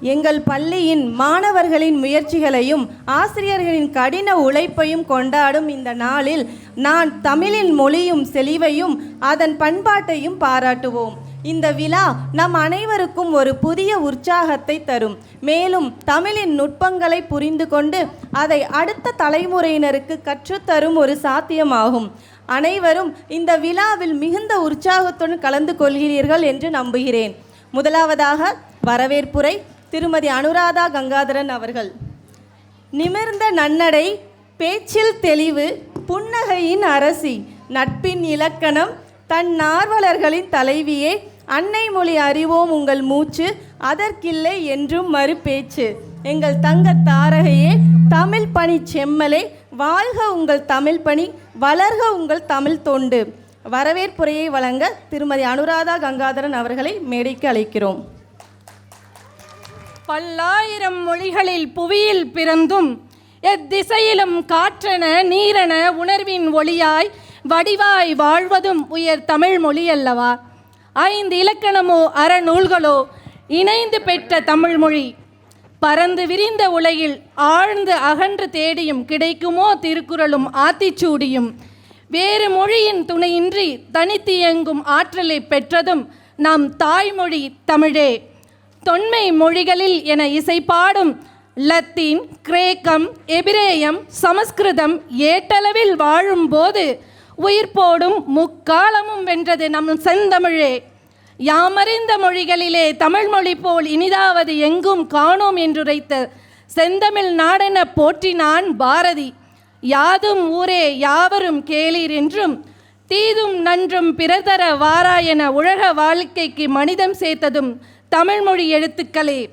எங்கள் பள்ளியின் மாணவர்களின் முயற்சிகளையும் ஆசிரியர்களின் கடின உழைப்பையும் கொண்டாடும் இந்த நாளில் நான் தமிழின் மொழியும் செழிவையும் அதன் பண்பாட்டையும் பாராட்டுவோம். இந்த விழா நம் அனைவருக்கும் ஒரு புதிய உற்சாகத்தை தரும். மேலும் தமிழின் நுட்பங்களை புரிந்து கொண்டு அதை அடுத்த தலைமுறையினருக்கு கற்றுத்தரும் ஒரு சாத்தியமாகும். அனைவரும் இந்த விழாவில் மிகுந்த உற்சாகத்துடன் கலந்து கொள்கிறீர்கள் என்று நம்புகிறேன். முதலாவதாக வரவேற்புரை திருமதி அனுராதா கங்காதரன் அவர்கள். நிமிர்ந்த நன்னடை பேச்சில் தெளிவு புன்னகையின் அரசி நட்பின் இலக்கணம் தன் நார்வலர்களின் தலைவியே அன்னை மொழி அறிவோம் உங்கள் மூச்சு அதற்கில்லை என்றும் மறுபேச்சு. எங்கள் தங்க தாரகையே தமிழ் பணி செம்மலே வாழ்க உங்கள் தமிழ் பணி வளர்க உங்கள் தமிழ் தொண்டு. வரவேற்புரையை வழங்க திருமதி அனுராதா கங்காதரன் அவர்களை மேடைக்கு அழைக்கிறோம். பல்லாயிரம் மொழிகளில் புவியில் பிறந்தும் எத்திசையிலும் காற்றென நீரென உணர்வின் ஒளியாய் வடிவாய் வாழ்வதும் உயர் தமிழ் மொழி அல்லவா ஐந்து இலக்கணமோ அறநூல்களோ இணைந்து பெற்ற தமிழ்மொழி பறந்து விரிந்த உலகில் ஆழ்ந்து அகன்று தேடியும் கிடைக்குமோ திருக்குறளும் ஆத்திச்சூடியும். வேறு மொழியின் துணையின்றி தனித்து இயங்கும் ஆற்றலை பெற்றதும் நம் தாய்மொழி தமிழே. தொன்மை மொழிகளில் என இசைப்பாடும் லத்தீன் கிரேக்கம் எபிரேயம் சமஸ்கிருதம் ஏட்டளவில் வாழும்போது உயிர் போடும் முக்காலமும் வென்றது நம் செந்தமிழே. யாமறிந்த மொழிகளிலே தமிழ் மொழி போல் இனிதாவது எங்கும் காணோம் என்றுரைத்த செந்தமிழ் நாடென போற்றினான் பாரதி. யாதும் ஊரே யாவரும் கேளீர் என்றும் தீதும் நன்றும் பிறதர வாரா என உலக வாழ்க்கைக்கு மனிதம் சேர்த்ததும் தமிழ்மொழி எழுத்துக்களே.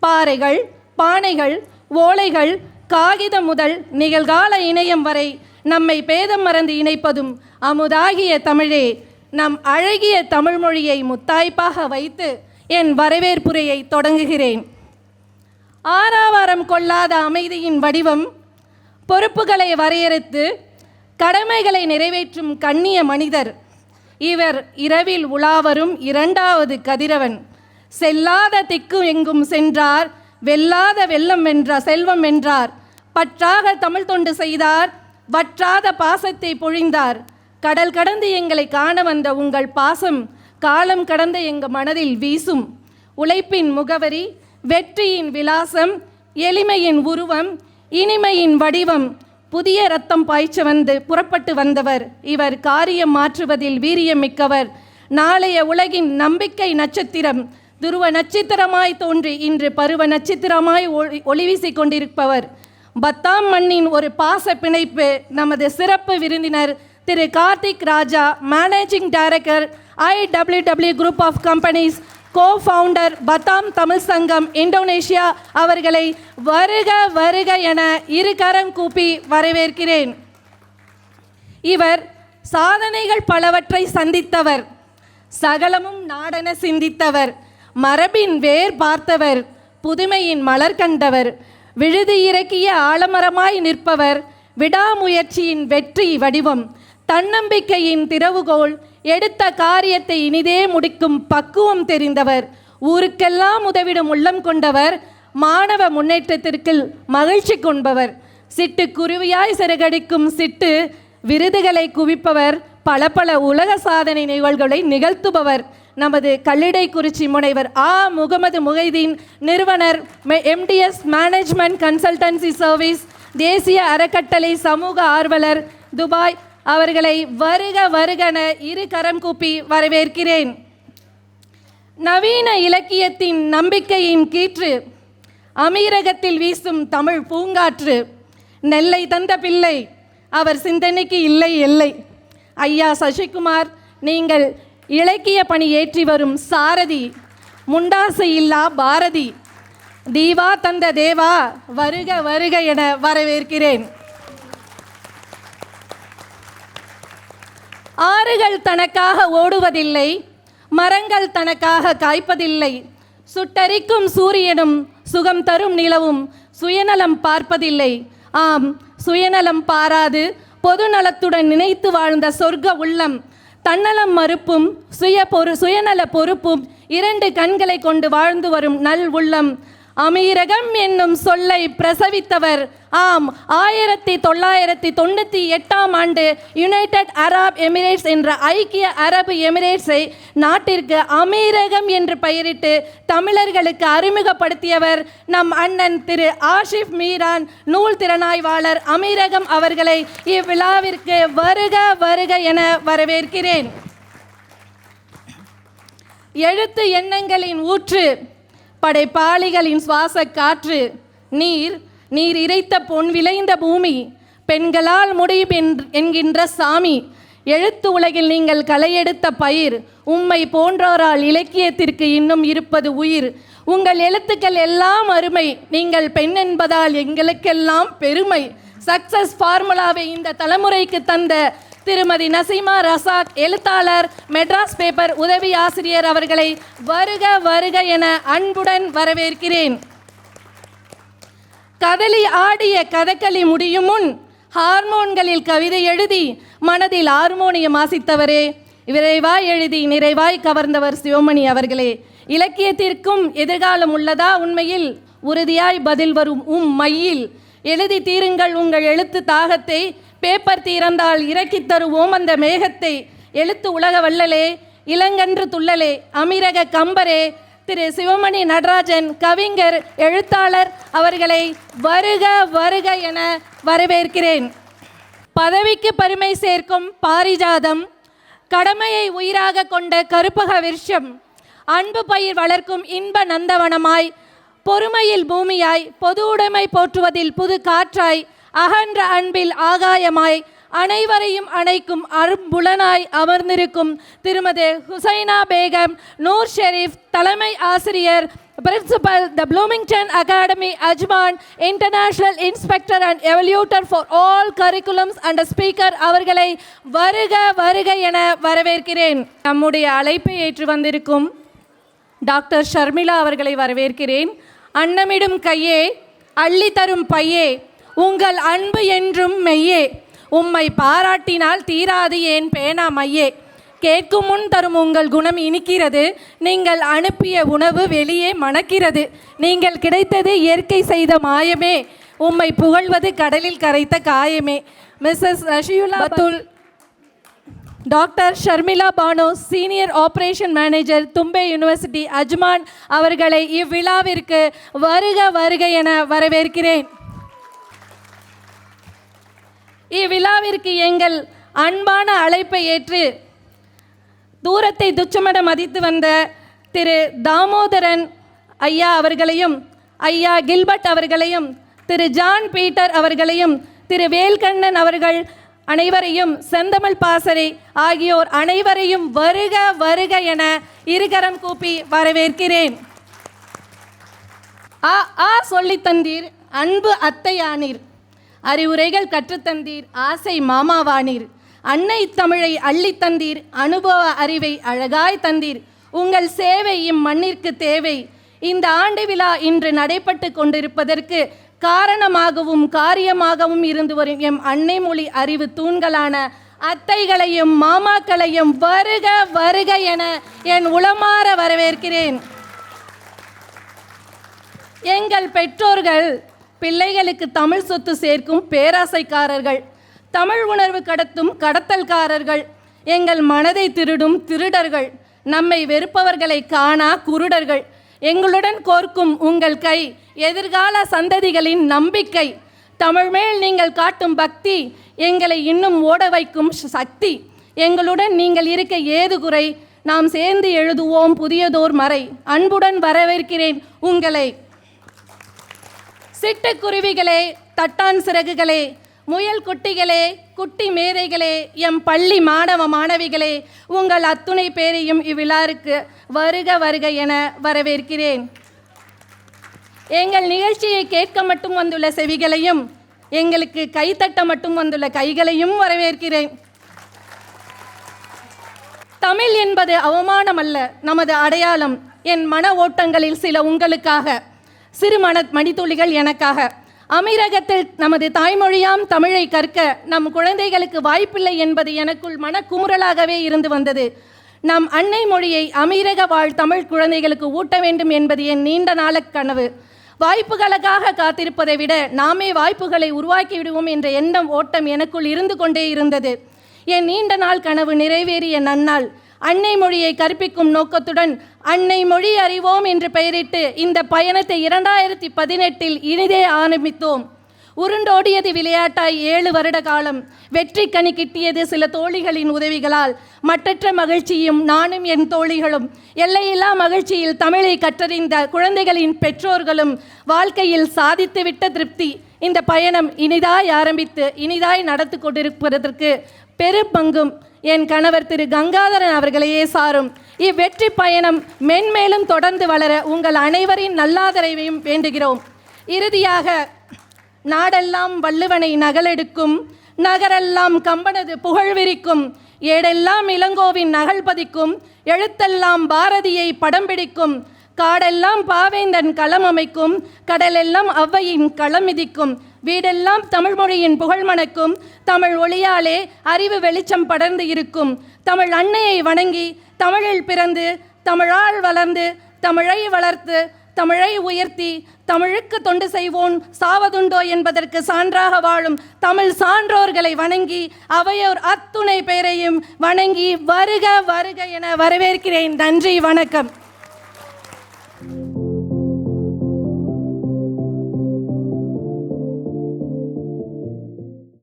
பாறைகள் பானைகள் ஓலைகள் காகிதம் முதல் நிகழ்கால இணையம் வரை நம்மை பேதம் மறந்து இணைப்பதும் அமுதாகிய தமிழே. நம் அழகிய தமிழ்மொழியை முத்தாய்ப்பாக வைத்து என் வரவேற்புரையை தொடங்குகிறேன். ஆறாவாரம் கொள்ளாத அமைதியின் வடிவம் பொறுப்புகளை வரையறுத்து கடமைகளை நிறைவேற்றும் கண்ணிய மனிதர். இவர் இரவில் உலாவரும் இரண்டாவது கதிரவன். செல்லாத திக்கு எங்கும் சென்றார் வெல்லாத வெள்ளம் வென்றார் செல்வம் வென்றார். பற்றாக தமிழ் தொண்டு செய்தார் வற்றாத பாசத்தை பொழிந்தார். கடல் கடந்து எங்களை காண வந்த உங்கள் பாசம் காலம் கடந்த எங்கள் மனதில் வீசும். உழைப்பின் முகவரி வெற்றியின் விலாசம் எளிமையின் உருவம் இனிமையின் வடிவம். புதிய ரத்தம் பாய்ச்ச வந்து புறப்பட்டு வந்தவர் இவர் காரியம் மாற்றுவதில் வீரியம் மிக்கவர் நாளைய உலகின் நம்பிக்கை நட்சத்திரம் துருவ நட்சத்திரமாய் தோன்றி இன்று பருவ நட்சத்திரமாய் ஒளி ஒளி வீசிக் கொண்டிருப்பவர் பத்தாம் மண்ணின் ஒரு பாச பிணைப்பு நமது சிறப்பு விருந்தினர் Thiru Karthik Raja managing director IWW group of companies co founder பத்தாம் தமிழ் சங்கம் இந்தோனேஷியா அவர்களை வருக வருக என இரு கரம் கூப்பி வரவேற்கிறேன். இவர் சாதனைகள் பலவற்றை சந்தித்தவர். சகலமும் நாடென சிந்தித்தவர். மரபின் வேர் பார்த்தவர் புதுமையின் மலர் கண்டவர் விழுது இறக்கிய ஆலமரமாய் நிற்பவர் விடாமுயற்சியின் வெற்றி வடிவம் தன்னம்பிக்கையின் திறவுகோள் எடுத்த காரியத்தை இனிதே முடிக்கும் பக்குவம் தெரிந்தவர் ஊருக்கெல்லாம் உதவிடும் உள்ளம் கொண்டவர் மாணவ முன்னேற்றத்திற்கு மகிழ்ச்சி கொண்பவர் சிட்டு குருவியாய் சிறகடிக்கும் சிட்டு விருதுகளை குவிப்பவர் பல பல உலக சாதனை நிகழ்வுகளை நிகழ்த்துபவர் நமது கல்லிடை குறிச்சி முனைவர் ஆ. முகமது முகைதீன் நிறுவனர் எம்டிஎஸ் மேனேஜ்மெண்ட் கன்சல்டன்சி சர்வீஸ் தேசிய அறக்கட்டளை சமூக ஆர்வலர் துபாய். அவர்களை வருக வருகன இரு கரம் கூப்பி வரவேற்கிறேன். நவீன இலக்கியத்தின் நம்பிக்கையின் கீற்று அமீரகத்தில் வீசும் தமிழ் பூங்காற்று நெல்லை தந்த பிள்ளை அவர் சிந்தனைக்கு இல்லை இல்லை ஐயா சசிகுமார் நீங்கள் இலக்கிய பணி ஏற்றி வரும் சாரதி முண்டாசை இல்லா பாரதி. தீவா தந்த தேவா வருக வருக என வரவேற்கிறேன். ஆறுகள் தனக்காக ஓடுவதில்லை மரங்கள் தனக்காக காய்ப்பதில்லை. சுட்டரிக்கும் சூரியனும் சுகம் தரும் நிலவும் சுயநலம் பார்ப்பதில்லை. ஆம் சுயநலம் பாராது பொதுநலத்துடன் நினைத்து வாழ்ந்த சொர்க்க உள்ளம் தன்னலம் மறுப்பும் சுய பொறு சுயநல பொறுப்பும் இரண்டு கண்களை கொண்டு வாழ்ந்து வரும் நல் உள்ளம். அமீரகம் என்னும் சொல்லை பிரசவித்தவர். ஆம் ஆயிரத்தி தொள்ளாயிரத்தி தொண்ணூற்றி எட்டாம் ஆண்டு யுனைடெட் அரப் எமிரேட்ஸ் என்ற ஐக்கிய அரபு எமிரேட்ஸை நாட்டிற்கு அமீரகம் என்று பெயரிட்டு தமிழர்களுக்கு அறிமுகப்படுத்தியவர் நம் அண்ணன் திரு ஆஷிப் மீரான் நூல் திறனாய்வாளர் அமீரகம் அவர்களை இவ்விழாவிற்கு வருக வருக என வரவேற்கிறேன். எழுத்து எண்ணங்களின் ஊற்று. படைப்பாளிகளின் சுவாச காற்று நீர் நீர் இறைத்த பொன் விளைந்த பூமி பெண்களால் முடியும் என்கின்ற சாமி எழுத்து உலகில் நீங்கள் களையெடுத்த பயிர் உம்மை போன்றோரால் இலக்கியத்திற்கு இன்னும் இருப்பது உயிர். உங்கள் எழுத்துக்கள் எல்லாம் அருமை நீங்கள் பெண் என்பதால் எங்களுக்கெல்லாம் பெருமை. சக்சஸ் ஃபார்முலாவை இந்த தலைமுறைக்கு தந்த திருமதி நசீமா ரசாக் எழுத்தாளர் மெட்ராஸ் பேப்பர் உதவி ஆசிரியர் அவர்களை வருக வருக என அன்புடன் வரவேற்கிறேன். கதலி ஆடிய கதகளி முடியும் முன் ஹார்மோன்களில் கவிதை எழுதி மனதில் ஹார்மோனியம் வாசித்தவரே விரைவாய் எழுதி நிறைவாய் கவர்ந்தவர் சிவமணி அவர்களே. இலக்கியத்திற்கும் எதிர்காலம் உள்ளதா உண்மையில்? உறுதியாய் பதில் வரும் உம் மையில். எழுதி தீருங்கள் உங்கள் எழுத்து தாகத்தை பேப்பர் தீரந்தால் இறக்கித் தருவோம் அந்த மேகத்தை. எழுத்து உலக வள்ளலே இளங்கன்று துள்ளலே அமீரக கம்பரே திரு சிவமணி நடராஜன் கவிஞர் எழுத்தாளர் அவர்களை வருக வருக என வரவேற்கிறேன். பதவிக்கு பெருமை சேர்க்கும் பாரிஜாதம் கடமையை உயிராக கொண்ட கருப்பக விருஷம் அன்பு பயிர் வளர்க்கும் இன்ப நந்தவனமாய் பொறுமையில் பூமியாய் பொது உடைமை போற்றுவதில் புது காற்றாய் அகன்ற அன்பில் ஆகாயமாய் அனைவரையும் அணைக்கும் அரும்புலனாய் அமர்ந்திருக்கும் திருமதி ஹுசைனா பேகம் நூர் ஷெரீப் தலைமை ஆசிரியர் principal the Bloomington academy Ajman international inspector and evaluator for all curriculums and speaker அவர்களை வருக வருக என வரவேற்கிறேன். நம்முடைய அழைப்பை ஏற்று வந்திருக்கும் டாக்டர் ஷர்மிளா அவர்களை வரவேற்கிறேன். அன்னமிடும் கையே அள்ளி தரும் பையே உங்கள் அன்பு என்றும் மெய்யே. உம்மை பாராட்டினால் தீராது ஏன் பேனா மையே. கேட்கும் முன் தரும் உங்கள் குணம் இனிக்கிறது. நீங்கள் அனுப்பிய உணவு வெளியே மணக்கிறது. நீங்கள் கிடைத்தது இயற்கை செய்த மாயமே. உம்மை புகழ்வது கடலில் கரைத்த காயமே. Mrs Rashiyulla Pathul doctor Sharmila Banu senior operation manager Thumbay university Ajman அவர்களை இவ்விழாவிற்கு வருக வருக என வரவேற்கிறேன். இவ்விழாவிற்கு எங்கள் அன்பான அழைப்பை ஏற்று தூரத்தை துச்சமட மதித்து வந்த திரு தாமோதரன் ஐயா அவர்களையும் ஐயா கில்பர்ட் அவர்களையும் திரு ஜான் பீட்டர் அவர்களையும் திரு வேல்கண்ணன் அவர்கள் அனைவரையும் செந்தமிழ் பாசறை ஆகியோர் அனைவரையும் வருக வருக என இருகரம் கூப்பி வரவேற்கிறேன். ஆ ஆ சொல்லித் தந்தீர் அன்பு அத்தையானீர். அறிவுரைகள் கற்றுத்தந்தீர் ஆசை மாமாவானீர். அன்னை தமிழை அள்ளித் தந்தீர் அனுபவ அறிவை அழகாய் தந்தீர். உங்கள் சேவை இம்மண்ணிற்கு தேவை. இந்த ஆண்டு விழா இன்று நடைபெற்று கொண்டிருப்பதற்கு காரணமாகவும் காரியமாகவும் இருந்து வரும் எம் அன்னை மொழி அறிவு தூண்களான அத்தைகளையும் மாமாக்களையும் வருக வருக என என் உளமாற வரவேற்கிறேன். எங்கள் பெற்றோர்கள் பிள்ளைகளுக்கு தமிழ் சொத்து சேர்க்கும் பேராசைக்காரர்கள் தமிழ் உணர்வு கடத்தும் கடத்தல்காரர்கள் எங்கள் மனதை திருடும் திருடர்கள் நம்மை வெறுப்பவர்களை காணா குருடர்கள் எங்களுடன் கோர்க்கும் உங்கள் கை எதிர்கால சந்ததிகளின் நம்பிக்கை தமிழ் மேல் நீங்கள் காட்டும் பக்தி எங்களை இன்னும் ஓட வைக்கும் சக்தி எங்களுடன் நீங்கள் இருக்க ஏது குறை நாம் சேர்ந்து எழுதுவோம் புதியதோர் மறை அன்புடன் வரவேற்கிறேன் உங்களை. சிட்டுக்குருவிகளே தட்டான் சிறகுகளே முயல் குட்டிகளே குட்டி மேதைகளே எம் பள்ளி மாணவ மாணவிகளே உங்கள் அத்துணை பேரையும் இவ்விழாருக்கு வருக வருக என வரவேற்கிறேன். எங்கள் நிகழ்ச்சியை கேட்க மட்டும் வந்துள்ள செவிகளையும் எங்களுக்கு கைத்தட்ட மட்டும் வந்துள்ள கைகளையும் வரவேற்கிறேன். தமிழ் என்பது அவமானம் அல்ல நமது அடையாளம் என் மன ஓட்டங்களில் சில உங்களுக்காக. சிறு மன மணித்துளிகள் எனக்காக. அமீரகத்தில் நமது தாய்மொழியாம் தமிழை கற்க நம் குழந்தைகளுக்கு வாய்ப்பில்லை என்பது எனக்குள் மனக்குமுறலாகவே இருந்து வந்தது. நம் அன்னை மொழியை அமீரக வாழ் தமிழ் குழந்தைகளுக்கு ஊட்ட வேண்டும் என்பது என் நீண்ட நாள கனவு. வாய்ப்புகளுக்காக காத்திருப்பதை விட நாமே வாய்ப்புகளை உருவாக்கி விடுவோம் என்ற எண்ணம் ஓட்டம் எனக்குள் இருந்து கொண்டே இருந்தது. என் நீண்ட நாள் கனவு நிறைவேறிய நன்னாள். அன்னை மொழியை கற்பிக்கும் நோக்கத்துடன் அன்னை மொழி அறிவோம் என்று பெயரிட்டு இந்த பயணத்தை இரண்டாயிரத்தி பதினெட்டில் இனிதே ஆரம்பித்தோம். உருண்டோடியது விளையாட்டாய் ஏழு வருட காலம். வெற்றி கனி கிட்டியது சில தோழிகளின் உதவிகளால். மற்றற்ற மகிழ்ச்சியும் நானும் என் தோழிகளும் எல்லையில்லா மகிழ்ச்சியில் தமிழை கற்றறிந்த குழந்தைகளின் பெற்றோர்களும் வாழ்க்கையில் சாதித்துவிட்ட திருப்தி. இந்த பயணம் இனிதாய் ஆரம்பித்து இனிதாய் நடத்து கொண்டிருப்பதற்கு பெரும் பங்கும். என் கணவர் திரு கங்காதரன் அவர்களையே சாரும். இவ்வெற்றி பயணம் மென்மேலும் தொடர்ந்து வளர உங்கள் அனைவரின் நல்லாதரவையும் வேண்டுகிறோம். இறுதியாக நாடெல்லாம் வள்ளுவனை நகலெடுக்கும் நகரெல்லாம் கம்பனது புகழ் விரிக்கும் ஏடெல்லாம் இளங்கோவின் நகல் பதிக்கும் எழுத்தெல்லாம் பாரதியை படம் பிடிக்கும் காடெல்லாம் பாவேந்தன் களம் அமைக்கும் கடலெல்லாம் ஔவையின் களம் மிதிக்கும் வீடெல்லாம் தமிழ் மொழியின் புகழ் மணக்கும். தமிழ் ஒளியாலே அறிவு வெளிச்சம் படர்ந்து இருக்கும். தமிழ் அன்னையை வணங்கி தமிழில் பிறந்து தமிழால் வளர்ந்து தமிழை வளர்த்து தமிழை உயர்த்தி தமிழுக்கு தொண்டு செய்வோன் சாவதுண்டோ என்பதற்கு சான்றாக வாழும் தமிழ் சான்றோர்களை வணங்கி அவையோர் அத்துணை பேரையும் வணங்கி வருக வருக என வரவேற்கிறேன். நன்றி வணக்கம்.